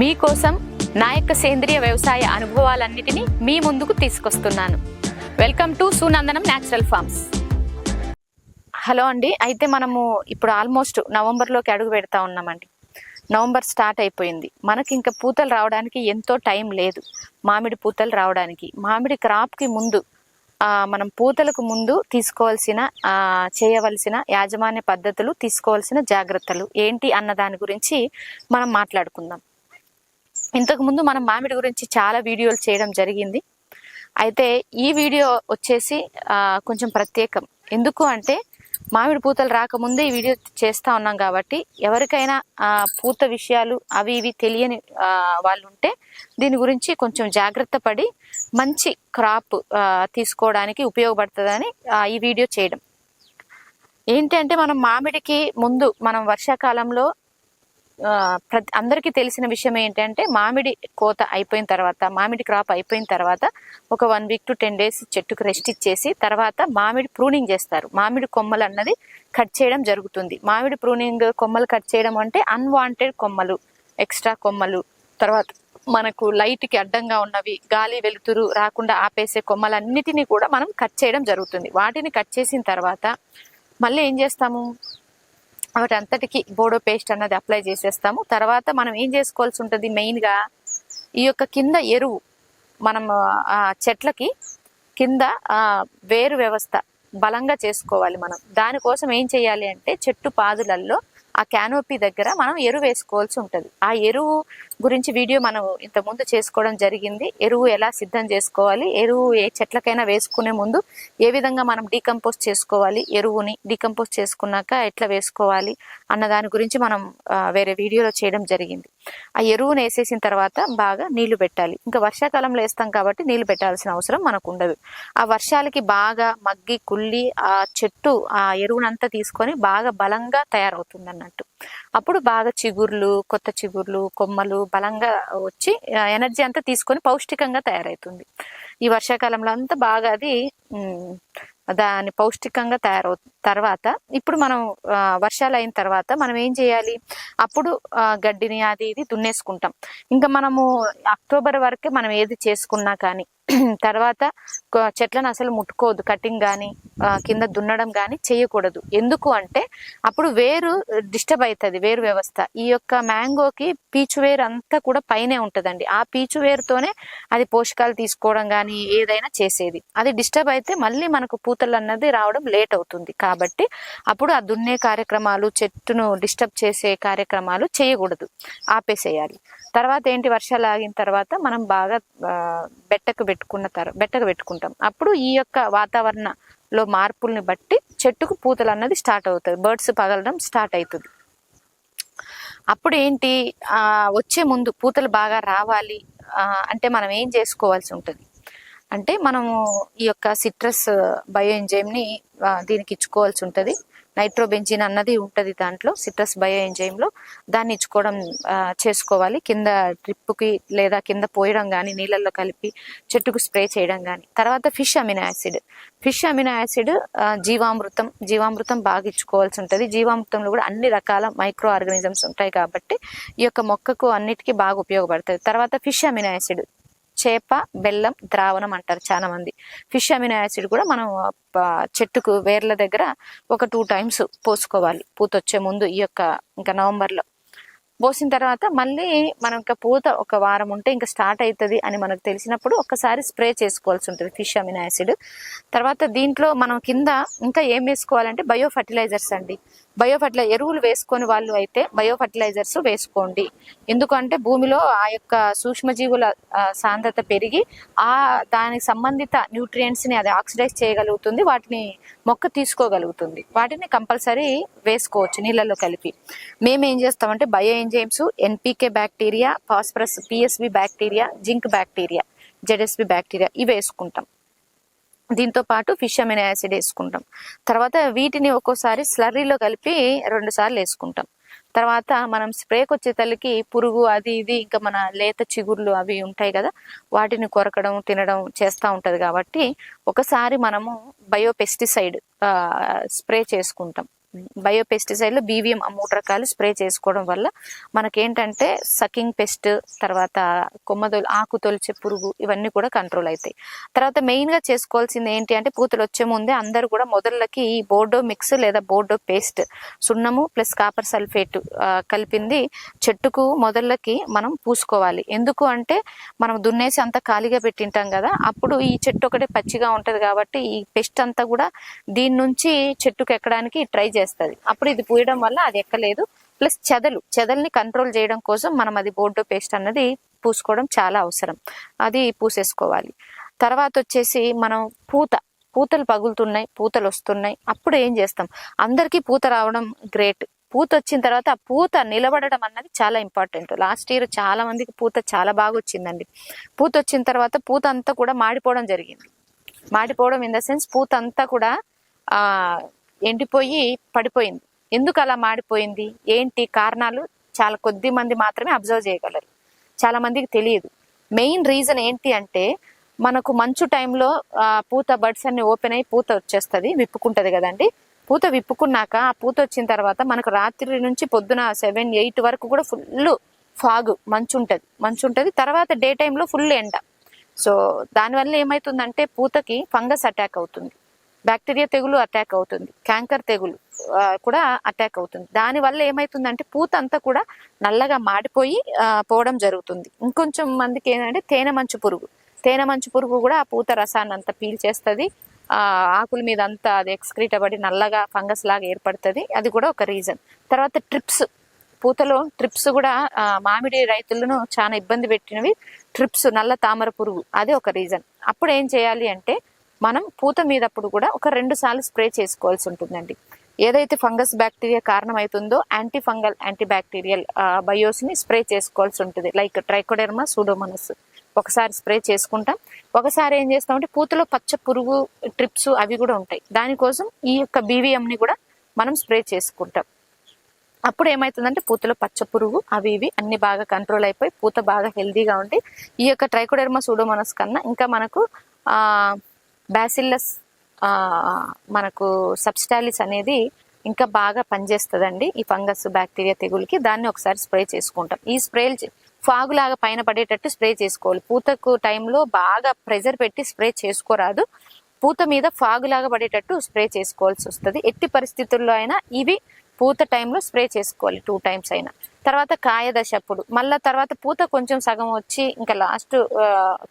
మీకోసం నా యొక్క సేంద్రియ వ్యవసాయ అనుభవాలన్నిటినీ మీ ముందుకు తీసుకొస్తున్నాను. Welcome to Sunandanam natural farms. Hello అండి అయితే మనము ఇప్పుడు ఆల్మోస్ట్ నవంబర్లోకి అడుగు పెడతా ఉన్నామండి. నవంబర్ స్టార్ట్ అయిపోయింది. మనకి ఇంకా పూతలు రావడానికి ఎంతో టైం లేదు. మామిడి పూతలు రావడానికి. మామిడి క్రాప్కి ముందు మనం పూతలకు ముందు తీసుకోవాల్సిన చేయవలసిన యాజమాన్య పద్ధతులు తీసుకోవాల్సిన జాగ్రత్తలు ఏంటి అన్న దాని గురించి మనం మాట్లాడుకుందాం. ఇంతకుముందు మనం మామిడి గురించి చాలా వీడియోలు చేయడం జరిగింది. అయితే ఈ వీడియో వచ్చేసి కొంచెం ప్రత్యేకం. ఎందుకు అంటే మామిడి పూతలు రాకముందే ఈ వీడియో చేస్తా ఉన్నాం కాబట్టి ఎవరికైనా పూత విషయాలు అవి ఇవి తెలియని వాళ్ళు ఉంటే దీని గురించి కొంచెం జాగ్రత్త పడి మంచి క్రాప్ తీసుకోవడానికి ఉపయోగపడుతుందని ఈ వీడియో చేయడం. ఏంటి అంటే మనం మామిడికి ముందు మనం వర్షాకాలంలో ప్రతి అందరికీ తెలిసిన విషయం ఏంటంటే మామిడి కోత అయిపోయిన తర్వాత మామిడి క్రాప్ అయిపోయిన తర్వాత ఒక one week to ten days చెట్టుకు రెస్ట్ ఇచ్చేసి తర్వాత మామిడి ప్రూనింగ్ చేస్తారు. మామిడి కొమ్మలు అన్నది కట్ చేయడం జరుగుతుంది. మామిడి ప్రూనింగ్ కొమ్మలు కట్ చేయడం అంటే అన్వాంటెడ్ కొమ్మలు ఎక్స్ట్రా కొమ్మలు. తర్వాత మనకు లైట్కి అడ్డంగా ఉన్నవి గాలి వెలుతురు రాకుండా ఆపేసే కొమ్మలన్నిటినీ కూడా మనం కట్ చేయడం జరుగుతుంది. వాటిని కట్ చేసిన తర్వాత మళ్ళీ ఏం చేస్తాము? వాటి అంతటికి బోడో పేస్ట్ అన్నది అప్లై చేసేస్తాము. తర్వాత మనం ఏం చేసుకోవాల్సి ఉంటుంది? మెయిన్గా ఈ యొక్క కింద ఎరువు మనం ఆ చెట్లకి కింద వేరు వ్యవస్థ బలంగా చేసుకోవాలి మనం. దానికోసం ఏం చేయాలి అంటే చెట్టు పాదులల్లో ఆ క్యానోపీ దగ్గర మనం ఎరువు వేసుకోవాల్సి ఉంటుంది. ఆ ఎరువు గురించి వీడియో మనం ఇంతకుముందు చేసుకోవడం జరిగింది. ఎరువు ఎలా సిద్ధం చేసుకోవాలి? ఎరువు ఏ చెట్లకైనా వేసుకునే ముందు ఏ విధంగా మనం డీకంపోజ్ చేసుకోవాలి? ఎరువుని డీకంపోజ్ చేసుకున్నాక ఎట్లా వేసుకోవాలి? అన్న దాని గురించి మనం వేరే వీడియోలో చేయడం జరిగింది. ఆ ఎరువును వేసేసిన తర్వాత బాగా నీళ్ళు పెట్టాలి. ఇంకా వర్షాకాలంలో వేస్తాం కాబట్టి నీళ్ళు పెట్టాల్సిన అవసరం మనకు ఉండదు. ఆ వర్షాలకి బాగా మగ్గి కుళ్ళి ఆ చెట్టు ఆ ఎరువునంతా తీసుకొని బాగా బలంగా తయారవుతుంది అన్నట్టు అప్పుడు బాగా చిగుర్లు కొత్త చిగుర్లు కొమ్మలు బలంగా వచ్చి ఎనర్జీ అంతా తీసుకొని పౌష్టికంగా తయారవుతుంది ఈ వర్షాకాలంలో అంతా బాగా అది దాని పౌష్టికంగా తయారవు తర్వాత ఇప్పుడు మనం ఆ, వర్షాలు అయిన తర్వాత మనం ఏం చేయాలి? అప్పుడు ఆ, గడ్డిని అది ఇది దున్నేసుకుంటాం. ఇంకా మనము అక్టోబర్ వరకే మనం ఏది చేసుకున్నా కానీ తర్వాత చెట్లను అసలు ముట్టుకోవద్దు. కటింగ్ కానీ కింద దున్నడం కానీ చేయకూడదు ఎందుకు అంటే అప్పుడు వేరు డిస్టర్బ్ అవుతుంది వేరు వ్యవస్థ. ఈ యొక్క మ్యాంగోకి పీచు వేరు అంతా కూడా పైనే ఉంటుందండి. ఆ పీచు వేరుతోనే అది పోషకాలు తీసుకోవడం కానీ ఏదైనా చేసేది. అది డిస్టర్బ్ అయితే మళ్ళీ మనకు పూతలు అన్నది రావడం లేట్ అవుతుంది. కాబట్టి అప్పుడు ఆ దున్నే కార్యక్రమాలు చెట్టును డిస్టర్బ్ చేసే కార్యక్రమాలు చేయకూడదు ఆపేసేయాలి. తర్వాత ఏంటి? వర్షాలు ఆగిన తర్వాత మనం బాగా బెట్టకు పెట్టు పెట్టుకున్న తర్వాత బెట్టగా పెట్టుకుంటాం. అప్పుడు ఈ యొక్క వాతావరణంలో మార్పుల్ని బట్టి చెట్టుకు పూతలు అన్నది స్టార్ట్ అవుతుంది బర్డ్స్ పగలడం స్టార్ట్ అవుతుంది అప్పుడు ఏంటి? ఆ వచ్చే ముందు పూతలు బాగా రావాలి. అంటే మనం ఏం చేసుకోవాల్సి ఉంటుంది? అంటే మనము ఈ యొక్క సిట్రస్ బయో ఎంజైమ్ని దీనికి ఇచ్చుకోవాల్సి ఉంటుంది. నైట్రోబెంజిన్ అన్నది ఉంటుంది దాంట్లో సిట్రస్ బయో ఎంజైమ్లో దాన్ని ఇచ్చుకోవడం చేసుకోవాలి. కింద డ్రిప్కి లేదా కింద పోయడం కానీ నీళ్ళల్లో కలిపి చెట్టుకు స్ప్రే చేయడం కానీ తర్వాత fish amino acid. Fish amino acid జీవామృతం జీవామృతం బాగా ఇచ్చుకోవాల్సి ఉంటుంది. జీవామృతంలో కూడా అన్ని రకాల మైక్రో ఆర్గానిజమ్స్ ఉంటాయి కాబట్టి ఈ యొక్క మొక్కకు అన్నిటికీ బాగా ఉపయోగపడుతుంది. తర్వాత ఫిష్ అమినో యాసిడ్. చేప బెల్లం ద్రావణం అంటారు చాలా మంది ఫిష్ అమినో యాసిడ్ కూడా మనం చెట్టుకు వేర్ల దగ్గర ఒక టూ టైమ్స్ పోసుకోవాలి. పూత వచ్చే ముందు ఈ యొక్క ఇంకా నవంబర్లో. పోసిన తర్వాత మళ్ళీ మనం ఇంకా పూత ఒక వారం ఉంటే ఇంకా స్టార్ట్ అవుతుంది అని మనకు తెలిసినప్పుడు ఒక్కసారి స్ప్రే చేసుకోవాల్సి ఉంటుంది ఫిష్ అమినో యాసిడ్. తర్వాత దీంట్లో మనం కింద ఇంకా ఏం వేసుకోవాలంటే బయో ఫర్టిలైజర్స్ అండి. బయో ఎరువులు వేసుకొని వాళ్ళు అయితే బయో ఫర్టిలైజర్స్ వేసుకోండి. ఎందుకంటే భూమిలో ఆ యొక్క సూక్ష్మజీవుల సాంద్రత పెరిగి ఆ దానికి సంబంధిత న్యూట్రియంట్స్ని అది ఆక్సిడైజ్ చేయగలుగుతుంది వాటిని మొక్క తీసుకోగలుగుతుంది. వాటిని కంపల్సరీ వేసుకోవచ్చు నీళ్ళలో కలిపి. మేము ఏం చేస్తామంటే bio enzymes NPK bacteria phosphorus PSB bacteria zinc bacteria ZSB bacteria ఇవి వేసుకుంటాం. దీంతో పాటు ఫిష్ అమినో యాసిడ్ వేసుకుంటాం. తర్వాత వీటిని ఒక్కోసారి స్లర్రీలో కలిపి రెండు సార్లు వేసుకుంటాం. తర్వాత మనం స్ప్రేకి వచ్చే తల్లికి పురుగు అది ఇది ఇంకా మన లేత చిగుర్లు అవి ఉంటాయి కదా వాటిని కొరకడం తినడం చేస్తూ ఉంటుంది కాబట్టి ఒకసారి మనము బయోపెస్టిసైడ్ స్ప్రే చేసుకుంటాం. బయోపెస్టిసైడ్లో బీవీఎం మూడు రకాలు స్ప్రే చేసుకోవడం వల్ల మనకేంటంటే సకింగ్ పెస్ట్ తర్వాత కొమ్మదొలు ఆకు తొలిచే పురుగు ఇవన్నీ కూడా కంట్రోల్ అవుతాయి. తర్వాత మెయిన్గా చేసుకోవాల్సింది ఏంటి అంటే పూతలు వచ్చే ముందే అందరూ కూడా మొదళ్ళకి ఈ బోర్డో మిక్స్ లేదా బోర్డో పేస్ట్ సున్నము ప్లస్ కాపర్ సల్ఫేట్ కలిపింది చెట్టుకు మొదళ్ళకి మనం పూసుకోవాలి. ఎందుకు అంటే మనం దున్నేసి అంతా ఖాళీగా పెట్టింటాం కదా అప్పుడు ఈ చెట్టు ఒకటే పచ్చిగా ఉంటుంది కాబట్టి ఈ పెస్ట్ అంతా కూడా దీని నుంచి చెట్టుకు ఎక్కడానికి ట్రై చేస్తుంది. అప్పుడు ఇది పూయడం వల్ల అది ఎక్కలేదు. ప్లస్ చెదలు చెదల్ని కంట్రోల్ చేయడం కోసం మనం అది బోర్డో పేస్ట్ అన్నది పూసుకోవడం చాలా అవసరం. అది పూసేసుకోవాలి. తర్వాత వచ్చేసి మనం పూత పూతలు పగులుతున్నాయి పూతలు వస్తున్నాయి. అప్పుడు ఏం చేస్తాం? అందరికీ పూత రావడం గ్రేట్. పూత వచ్చిన తర్వాత ఆ పూత నిలబడడం అన్నది చాలా ఇంపార్టెంట్. లాస్ట్ ఇయర్ చాలా మందికి పూత చాలా బాగా వచ్చిందండి. పూత వచ్చిన తర్వాత పూత అంతా కూడా మాడిపోవడం జరిగింది. మాడిపోవడం ఇన్ ద సెన్స్ పూత అంతా కూడా ఎండిపోయి పడిపోయింది. ఎందుకు అలా మాడిపోయింది? ఏంటి కారణాలు? చాలా కొద్ది మంది మాత్రమే అబ్జర్వ్ చేయగలరు. చాలా మందికి తెలియదు. మెయిన్ రీజన్ ఏంటి అంటే మనకు మంచు టైంలో పూత బడ్స్ అన్ని ఓపెన్ అయ్యి పూత వచ్చేస్తుంది విప్పుకుంటది కదండి. పూత విప్పుకున్నాక ఆ పూత వచ్చిన తర్వాత మనకు రాత్రి నుంచి పొద్దున సెవెన్ ఎయిట్ వరకు కూడా ఫుల్ ఫాగ్ మంచు ఉంటుంది. మంచు ఉంటుంది. తర్వాత డే టైంలో ఫుల్ ఎండ. సో దానివల్ల ఏమవుతుందంటే పూతకి ఫంగస్ అటాక్ అవుతుంది. బ్యాక్టీరియా తెగులు అటాక్ అవుతుంది. క్యాంకర్ తెగులు కూడా అటాక్ అవుతుంది. దానివల్ల ఏమవుతుందంటే పూత అంతా కూడా నల్లగా మాడిపోయి పోవడం జరుగుతుంది. ఇంకొంచెం మందికి ఏంటంటే తేనె మంచు పురుగు. తేనె మంచు పురుగు కూడా ఆ పూత రసాన్ని అంతా పీల్చేస్తుంది. ఆ ఆకుల మీద అంతా అది ఎక్స్క్రీట్ అవ్వడి నల్లగా ఫంగస్ లాగా ఏర్పడుతుంది. అది కూడా ఒక రీజన్ తర్వాత ట్రిప్స్. పూతలో ట్రిప్స్ కూడా మామిడి రైతులను చాలా ఇబ్బంది పెట్టినవి. ట్రిప్స్ నల్ల తామర పురుగు అది ఒక రీజన్ అప్పుడు ఏం చేయాలి అంటే మనం పూత మీదప్పుడు కూడా ఒక రెండు సార్లు స్ప్రే చేసుకోవాల్సి ఉంటుందండి. ఏదైతే ఫంగస్ బ్యాక్టీరియా కారణం అవుతుందో యాంటీ ఫంగల్ యాంటీ బ్యాక్టీరియల్ బయోస్ని స్ప్రే చేసుకోవాల్సి ఉంటుంది. Like Trichoderma Pseudomonas. ఒకసారి స్ప్రే చేసుకుంటాం. ఒకసారి ఏం చేస్తామంటే పూతలో పచ్చ పురుగు ట్రిప్స్ అవి కూడా ఉంటాయి. దానికోసం ఈ యొక్క బీవీఎం ని కూడా మనం స్ప్రే చేసుకుంటాం. అప్పుడు ఏమవుతుందంటే పూతలో పచ్చ పురుగు అవి ఇవి అన్ని బాగా కంట్రోల్ అయిపోయి పూత బాగా హెల్దీగా ఉండి ఈ యొక్క ట్రైకోడెర్మా సూడోమనస్ కన్నా ఇంకా మనకు ఆ బ్యాసిల్లస్ ఆ మనకు సబ్స్టాలిస్ అనేది ఇంకా బాగా పనిచేస్తుందండి ఈ ఫంగస్ బ్యాక్టీరియా తెగులకి. దాన్ని ఒకసారి స్ప్రే చేసుకుంటాం. ఈ స్ప్రేలు ఫాగు లాగా పైన పడేటట్టు స్ప్రే చేసుకోవాలి. పూతకు టైంలో బాగా ప్రెజర్ పెట్టి స్ప్రే చేసుకోరాదు. పూత మీద ఫాగు లాగా పడేటట్టు స్ప్రే చేసుకోవాల్సి వస్తుంది. ఎట్టి పరిస్థితుల్లో అయినా ఇవి పూత టైంలో స్ప్రే చేసుకోవాలి. టూ టైమ్స్ అయినా. తర్వాత కాయ దశ అప్పుడు. మళ్ళా తర్వాత పూత కొంచెం సగం వచ్చి ఇంకా లాస్ట్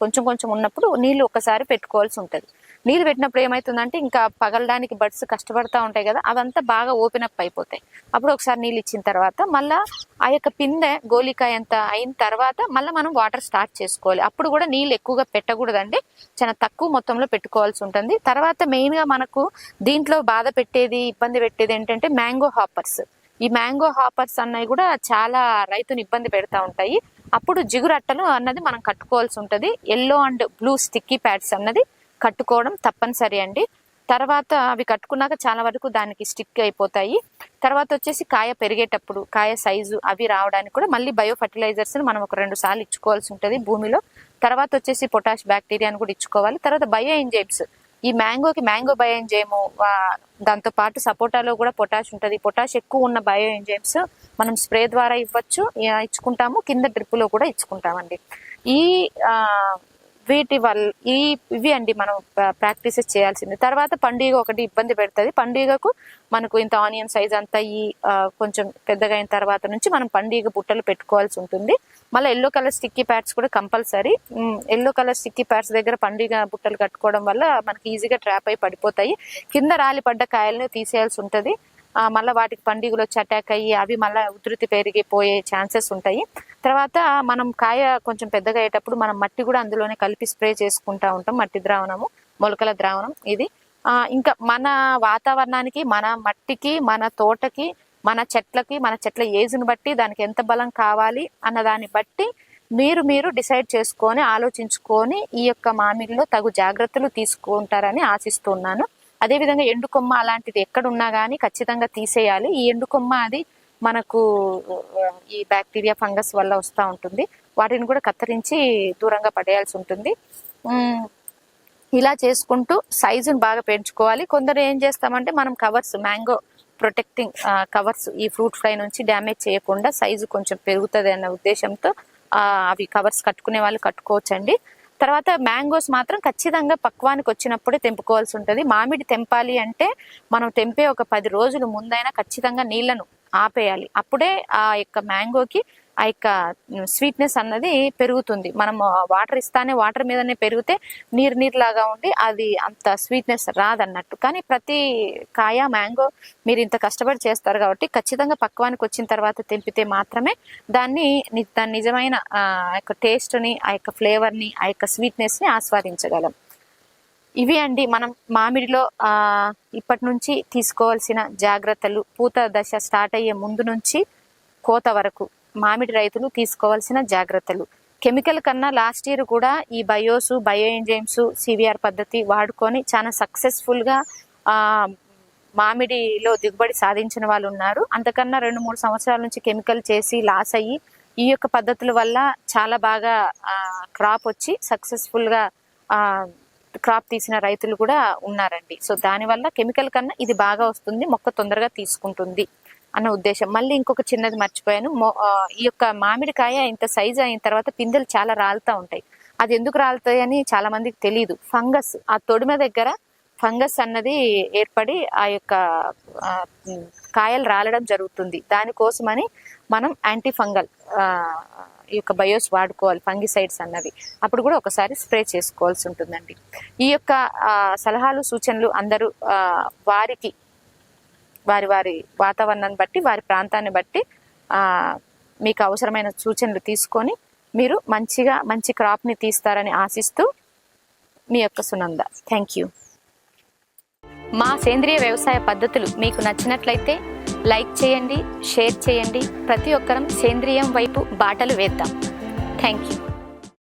కొంచెం కొంచెం ఉన్నప్పుడు నీళ్ళు ఒకసారి పెట్టుకోవాల్సి ఉంటుంది. నీళ్ళు పెట్టినప్పుడు ఏమవుతుందంటే ఇంకా పగలడానికి బడ్స్ కష్టపడతా ఉంటాయి కదా అవంతా బాగా ఓపెన్ అప్ అయిపోతాయి. అప్పుడు ఒకసారి నీళ్ళు ఇచ్చిన తర్వాత మళ్ళా ఆ యొక్క పిందె గోలికాయ అంత అయిన తర్వాత మళ్ళీ మనం వాటర్ స్టార్ట్ చేసుకోవాలి. అప్పుడు కూడా నీళ్ళు ఎక్కువగా పెట్టకూడదండి. చాలా తక్కువ మొత్తంలో పెట్టుకోవాల్సి ఉంటుంది. తర్వాత మెయిన్గా మనకు దీంట్లో బాధ పెట్టేది ఇబ్బంది పెట్టేది ఏంటంటే మ్యాంగో హాపర్స్. ఈ మ్యాంగో హాపర్స్ అన్నవి కూడా చాలా రైతుని ఇబ్బంది పెడతా ఉంటాయి. అప్పుడు జిగురట్టలు అన్నది మనం కట్టుకోవాల్సి ఉంటుంది. Yellow and blue sticky pads అన్నది కట్టుకోవడం తప్పనిసరి అండి. తర్వాత అవి కట్టుకున్నాక చాలా వరకు దానికి స్టిక్ అయిపోతాయి. తర్వాత వచ్చేసి కాయ పెరిగేటప్పుడు కాయ సైజు అవి రావడానికి కూడా మళ్ళీ బయో ఫర్టిలైజర్స్ మనం ఒక రెండు సార్లు ఇచ్చుకోవాల్సి ఉంటుంది భూమిలో. తర్వాత వచ్చేసి పొటాష్ బ్యాక్టీరియాని కూడా ఇచ్చుకోవాలి. తర్వాత బయో ఎంజైమ్స్ ఈ మ్యాంగోకి మ్యాంగో బయో ఎంజైమ్ దాంతో పాటు సపోటాలో కూడా పొటాష్ ఉంటుంది. పొటాష్ ఎక్కువ ఉన్న బయో ఎంజైమ్స్ మనం స్ప్రే ద్వారా ఇవ్వచ్చు ఇచ్చుకుంటాము. కింద డ్రిప్లో కూడా ఇచ్చుకుంటామండి. ఈ ఆ, వీటి వల్ల ఈ ఇవి అండి మనం ప్రాక్టీసెస్ చేయాల్సింది. తర్వాత పండుగ ఒకటి ఇబ్బంది పెడుతుంది. పండుగకు మనకు ఇంత ఆనియన్ సైజ్ అంతా ఈ కొంచెం పెద్దగా అయిన తర్వాత నుంచి మనం పండుగ బుట్టలు పెట్టుకోవాల్సి ఉంటుంది. మళ్ళీ ఎల్లో కలర్ స్టిక్కీ ప్యాడ్స్ కూడా compulsory. Yellow colour sticky pads దగ్గర పండుగ బుట్టలు కట్టుకోవడం వల్ల మనకి ఈజీగా ట్రాప్ అయి పడిపోతాయి. కింద రాలి పడ్డ కాయలను తీసేయాల్సి ఉంటుంది. మళ్ళీ వాటికి పండుగలు వచ్చి అటాక్ అయ్యి అవి మళ్ళీ ఉధృతి పెరిగిపోయే ఛాన్సెస్ ఉంటాయి. తర్వాత మనం కాయ కొంచెం పెద్దగా అయ్యేటప్పుడు మనం మట్టి కూడా అందులోనే కలిపి స్ప్రే చేసుకుంటా ఉంటాం. మట్టి ద్రావణము మొలకల ద్రావణం ఇది. ఇంకా మన వాతావరణానికి మన మట్టికి మన తోటకి మన చెట్లకి మన చెట్ల ఏజ్ని బట్టి దానికి ఎంత బలం కావాలి అన్న దాన్ని బట్టి మీరు మీరు డిసైడ్ చేసుకొని ఆలోచించుకొని ఈ యొక్క మామిడిలో తగు జాగ్రత్తలు తీసుకుంటారని ఆశిస్తున్నాను. అదేవిధంగా ఎండు కొమ్మ అలాంటిది ఎక్కడ ఉన్నా కానీ ఖచ్చితంగా తీసేయాలి. ఈ ఎండు కొమ్మ అది మనకు ఈ బ్యాక్టీరియా ఫంగస్ వల్ల వస్తూ ఉంటుంది. వాటిని కూడా కత్తిరించి దూరంగా పడేయాల్సి ఉంటుంది. ఇలా చేసుకుంటూ సైజును బాగా పెంచుకోవాలి. కొందరు ఏం చేస్తామంటే మనం కవర్స్ మ్యాంగో ప్రొటెక్టింగ్ కవర్స్ ఈ ఫ్రూట్ ఫ్లై నుంచి డ్యామేజ్ చేయకుండా సైజు కొంచెం పెరుగుతుంది అన్న ఉద్దేశంతో అవి కవర్స్ కట్టుకునే వాళ్ళు కట్టుకోవచ్చండి. తర్వాత మ్యాంగోస్ మాత్రం ఖచ్చితంగా పక్వానికి వచ్చినప్పుడే తెంపుకోవాల్సి ఉంటుంది. మామిడి తెంపాలి అంటే మనం తెంపే ఒక పది రోజులు ముందైనా ఖచ్చితంగా నీళ్ళను ఆపేయాలి. అప్పుడే ఆ యొక్క మ్యాంగోకి ఆ యొక్క స్వీట్నెస్ అన్నది పెరుగుతుంది. మనం వాటర్ ఇస్తానే వాటర్ మీదనే పెరిగితే నీరు నీరులాగా ఉండి అది అంత స్వీట్నెస్ రాదన్నట్టు. కానీ ప్రతి కాయ మ్యాంగో మీరు ఇంత కష్టపడి చేస్తారు కాబట్టి ఖచ్చితంగా పక్వానికి వచ్చిన తర్వాత తెంపితే మాత్రమే దాన్ని దాని నిజమైన ఆ యొక్క టేస్ట్ని ఆ యొక్క ఫ్లేవర్ని ఆ యొక్క స్వీట్నెస్ని ఆస్వాదించగలం. ఇవి అండి మనం మామిడిలో ఇప్పటి నుంచి తీసుకోవాల్సిన జాగ్రత్తలు. పూత దశ స్టార్ట్ అయ్యే ముందు నుంచి కోత వరకు. మామిడి రైతులు తీసుకోవాల్సిన జాగ్రత్తలు. కెమికల్ కన్నా లాస్ట్ ఇయర్ కూడా ఈ బయోస్ బయో ఎంజైమ్స్ సివిఆర్ పద్ధతి వాడుకొని చాలా సక్సెస్ఫుల్గా మామిడిలో దిగుబడి సాధించిన వాళ్ళు ఉన్నారు. అంతకన్నా రెండు మూడు సంవత్సరాల నుంచి కెమికల్ చేసి లాస్ అయ్యి ఈ యొక్క పద్ధతుల వల్ల చాలా బాగా క్రాప్ వచ్చి సక్సెస్ఫుల్గా క్రాప్ తీసిన రైతులు కూడా ఉన్నారండి. సో దానివల్ల కెమికల్ కన్నా ఇది బాగా వస్తుంది మొక్క తొందరగా తీసుకుంటుంది. అన్న ఉద్దేశం. మళ్ళీ ఇంకొక చిన్నది మర్చిపోయాను. ఈ యొక్క మామిడికాయ ఇంత సైజ్ అయిన తర్వాత పిందెలు చాలా రాలుతూ ఉంటాయి. అది ఎందుకు రాలుతాయి అని చాలా మందికి తెలియదు ఫంగస్ ఆ తొడిమ దగ్గర ఫంగస్ అన్నది ఏర్పడి ఆ యొక్క కాయలు రాలడం జరుగుతుంది. దానికోసమని మనం యాంటీ ఫంగల్ ఈ యొక్క బయోస్ వాడుకోవాలి ఫంగిసైడ్స్ అన్నవి. అప్పుడు కూడా ఒకసారి స్ప్రే చేసుకోవాల్సి ఉంటుందండి. ఈ యొక్క సలహాలు సూచనలు అందరూ వారికి వారి వారి వాతావరణాన్ని బట్టి వారి ప్రాంతాన్ని బట్టి మీకు అవసరమైన సూచనలు తీసుకొని మీరు మంచిగా మంచి క్రాప్ని తీస్తారని ఆశిస్తూ మీ యొక్క సునంద. థ్యాంక్ యూ మా సేంద్రియ వ్యవసాయ పద్ధతులు మీకు నచ్చినట్లయితే లైక్ చేయండి షేర్ చేయండి. ప్రతి ఒక్కరం సేంద్రియం వైపు బాటలు వేద్దాం. Thank you